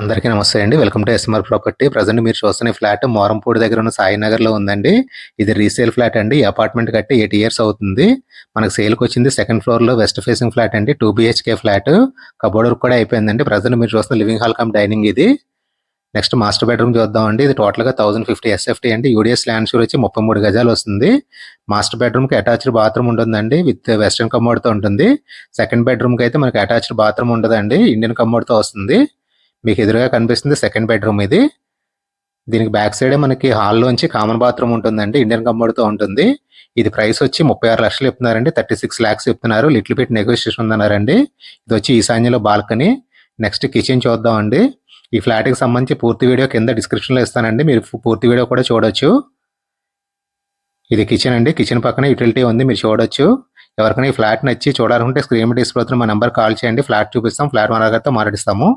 అందరికీ నమస్తే అండి. Welcome to SMR property present మీరు చూస్తున్న ఫ్లాట్ మోరంపూడి దగ్గర ఉన్న సాయినగర్లో ఉందండి. ఇది రీసేల్ ఫ్లాట్ అండి. అపార్ట్మెంట్ కట్టి ఎయిట్ ఇయర్స్ అవుతుంది. మనకు సేల్కి వచ్చింది సెకండ్ ఫ్లోర్లో వెస్ట్ ఫేసింగ్ ఫ్లాట్ అండి. Two BHK flat. కబోర్డ్ కూడా అయిపోయిందండి. ప్రజెంట్ మీరు చూస్తున్న లివింగ్ హాల్ కమ్ డైనింగ్ ఇది. నెక్స్ట్ మాస్టర్ బెడ్రూమ్ చూద్దాం అండి. ఇది టోటల్గా థౌసండ్ ఫిఫ్టీ ఎస్ఎఫ్టీ అండి. యూడిఎస్ ల్యాండ్ షూర్ వచ్చి ముప్పై మూడు గజాలు వస్తుంది. మాస్టర్ బెడ్రూమ్కి అటాచ్డ్ బాత్రూమ్ ఉంటుందండి. విత్ వెస్ట్రన్ కమోడ్తో ఉంటుంది. సెకండ్ బెడ్రూమ్కి అయితే మనకి అటాచ్డ్ బాత్రూమ్ ఉండదండి. ఇండియన్ కమోడ్తో వస్తుంది. మీకు ఎదురుగా కనిపిస్తుంది సెకండ్ బెడ్రూమ్ ఇది. దీనికి బ్యాక్ సైడే మనకి హాల్లోంచి కామన్ బాత్రూమ్ ఉంటుందండి ఇండియన్ కంబోర్డ్తో ఉంటుంది. ఇది ప్రైస్ వచ్చి ముప్పై ఆరు లక్షలు చెప్తున్నారండి థర్టీ సిక్స్ ల్యాక్స్ చెప్తున్నారు. లిటిల్ బిట్ నెగోషియేషన్ ఉందన్నారండి. ఇది వచ్చి ఈశాన్యంలో బాల్కనీ నెక్స్ట్ కిచెన్ చూద్దామండి. ఈ ఫ్లాట్కి సంబంధించి పూర్తి వీడియో కింద డిస్క్రిప్షన్లో ఇస్తానండి. మీరు పూర్తి వీడియో కూడా చూడొచ్చు. ఇది కిచెన్ అండి. కిచెన్ పక్కన యూటిలిటీ ఉంది మీరు చూడొచ్చు. ఎవరికైనా ఈ ఫ్లాట్ నచ్చి చూడాలనుకుంటే స్క్రీన్ డిస్ప్లే అవుతున్న మా నెంబర్ కాల్ చేయండి. ఫ్లాట్ చూపిస్తాం ఫ్లాట్ మనగారితో మాట్లాడిస్తాము.